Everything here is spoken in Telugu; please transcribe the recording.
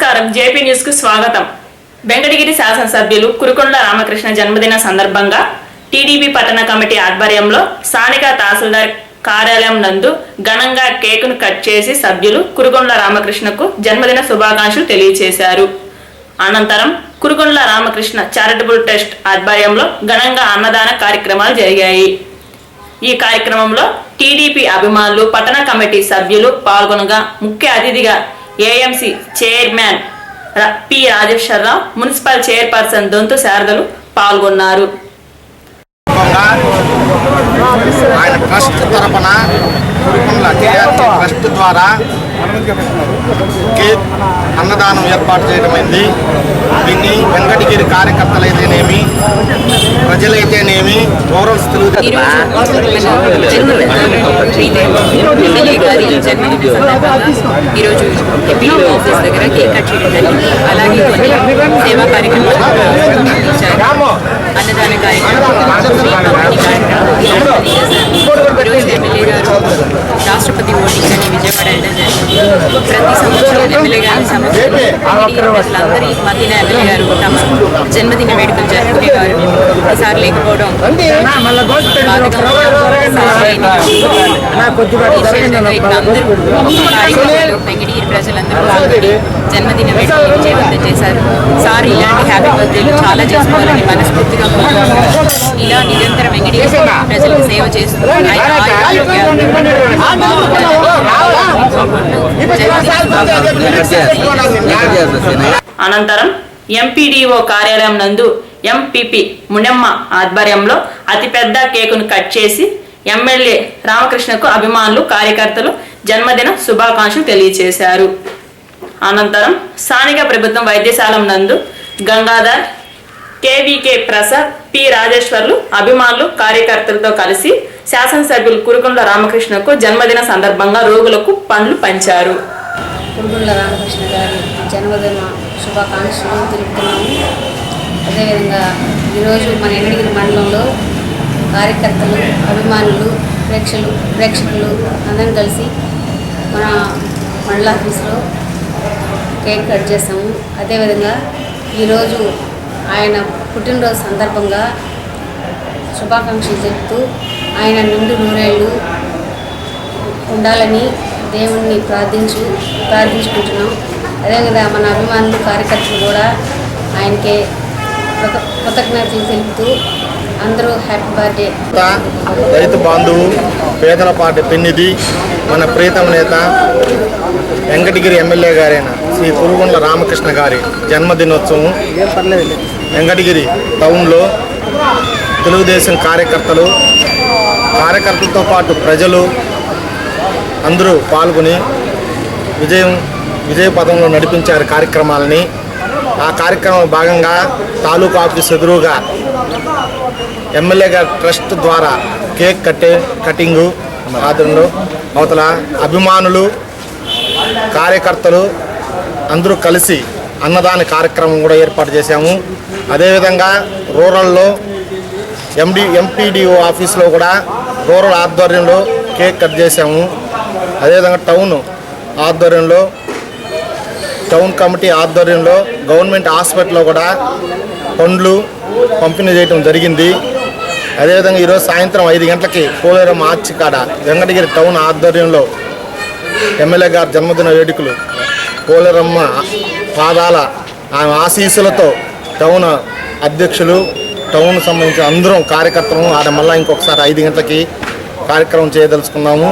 న్యూస్కు స్వాగతం. వెంకటగిరి శాసనసభ్యులు కురుకొండ రామకృష్ణ జన్మదిన సందర్భంగా టీడీపీ పట్టణ కమిటీ ఆధ్వర్యంలో స్థానిక తహసీల్దార్ కార్యాలయం నందు ఘనంగా కేకును కట్ చేసి సభ్యులు కురుకొండ రామకృష్ణకు జన్మదిన శుభాకాంక్షలు తెలియజేశారు అనంతరం కురుకొండ రామకృష్ణ చారిటబుల్ ట్రస్ట్ ఆధ్వర్యంలో ఘనంగా అన్నదాన కార్యక్రమాలు జరిగాయి. ఈ కార్యక్రమంలో టీడీపీ అభిమానులు పట్టణ కమిటీ సభ్యులు పాల్గొనగా ముఖ్య అతిథిగా AMC chairman P Rajeswararao municipal chairperson Donthu శారదలు పాల్గొన్నారు. ఆయన ట్రస్ట్ తరపున కురుకుండ్ల ట్రస్ట్ ద్వారా అన్నదానం ఏర్పాటు చేయడమైంది. దీన్ని వెంకటగిరి కార్యకర్త జన్మదిన సందర్భంగా ఈరోజు ఆఫీస్ దగ్గర కేక్ కట్ చేయడం జరిగింది అలాగే కొన్ని సేవా కార్యక్రమాలు. అన్నదాన కార్యక్రమం పంపిణీ కార్యక్రమం ఇలాంటివన్నీ చేశారు. ఈరోజు ఎమ్మెల్యే గారు రాష్ట్రపతి ఓటించని విజయవాడ వెళ్ళడం జరిగింది ప్రతి సంవత్సరం ఎమ్మెల్యే ఎంపీడీ ప్రజలందరి మధ్యన ఎమ్మెల్యే గారు తమ జన్మదిన వేడుకలు జరుపుకునేవారు ఈసారి లేకపోవడం వెంకటగిరి ప్రజలందరూ జన్మదిన వేడుకలు విజయవంతం చేశారు సార్ ఇలాంటి హ్యాపీ బర్త్డేలు చాలా చేసుకోవాలని మనస్ఫూర్తిగా ఇలా నిరంతరం వెంకటగిరి ప్రజలకు సేవ చేస్తూ అనంతరం ఎంపీడీఓ కార్యాలయం నందు ఎంపీపీ మునెమ్మ ఆధ్వర్యంలో అతిపెద్ద కేకును కట్ చేసి ఎమ్మెల్యే రామకృష్ణకు అభిమానులు కార్యకర్తలు జన్మదిన శుభాకాంక్షలు తెలియజేశారు అనంతరం స్థానిక ప్రభుత్వం వైద్యశాల నందు గంగాధర్ కేవీకే ప్రసాద్ పి రాజేశ్వర్లు అభిమానులు కార్యకర్తలతో కలిసి శాసనసభ్యులు కురుకుండ రామకృష్ణకు జన్మదిన సందర్భంగా రోగులకు పండ్లు పంచారు. కురుకుండ రామకృష్ణ గారి జన్మదిన శుభాకాంక్షలు తెలుపుతున్నాము. అదేవిధంగా ఈరోజు మన ఎంగడిగిరి మండలంలో కార్యకర్తలు అభిమానులు ప్రేక్షకులు ప్రేక్షకులు అందరం కలిసి మన మండల ఆఫీస్లో కేక్ కట్ చేసాము అదేవిధంగా ఈరోజు ఆయన పుట్టినరోజు సందర్భంగా శుభాకాంక్షలు చెప్తూ ఆయన నిండు నూరేళ్ళు ఉండాలని దేవుణ్ణి ప్రార్థించు ప్రార్థించుకుంటున్నాం. అదేవిధంగా మన అభిమానులు కార్యకర్తలు కూడా ఆయనకే కృతజ్ఞతలు తెలుపుతూ అందరూ హ్యాపీ బర్త్డే. రైతు బాంధువు పేదల పాటి పిన్నిది మన ప్రీతం నేత వెంకటగిరి ఎమ్మెల్యే గారైన శ్రీ కురుగుండ్ల రామకృష్ణ గారి జన్మదినోత్సవం వెంకటగిరి టౌన్లో తెలుగుదేశం కార్యకర్తలు కార్యకర్తలతో పాటు ప్రజలు అందరూ పాల్గొని విజయం విజయ పదంలో నడిపించారు కార్యక్రమాలని. ఆ కార్యక్రమం భాగంగా తాలూకా ఆఫీస్ ఎదురుగా ఎమ్మెల్యే గారి ట్రస్ట్ ద్వారా కేక్ కట్టే కటింగు ఆధ్వర్యంలో అవతల అభిమానులు కార్యకర్తలు అందరూ కలిసి అన్నదాన కార్యక్రమం కూడా ఏర్పాటు చేశాము. అదేవిధంగా రూరల్లో ఎండి ఎంపీడీఓ ఆఫీస్లో కూడా రూరల్ ఆధ్వర్యంలో కేక్ కట్ చేశాము. అదేవిధంగా టౌన్ ఆధ్వర్యంలో టౌన్ కమిటీ ఆధ్వర్యంలో గవర్నమెంట్ హాస్పిటల్లో కూడా పండ్లు పంపిణీ చేయడం జరిగింది. అదేవిధంగా ఈరోజు సాయంత్రం ఐదు గంటలకి పోలేరం ఆర్చి కాడ వెంకటగిరి టౌన్ ఆధ్వర్యంలో ఎమ్మెల్యే గారి జన్మదిన వేడుకలు పోలేరమ్మ పాదాల ఆమె ఆశీస్సులతో టౌన్ అధ్యక్షులు టౌన్ సంబంధించిన అందరం కార్యకర్తలు ఆడ మళ్ళీ ఇంకొకసారి ఐదు గంటలకి కార్యక్రమం చేయదలుచుకున్నాము.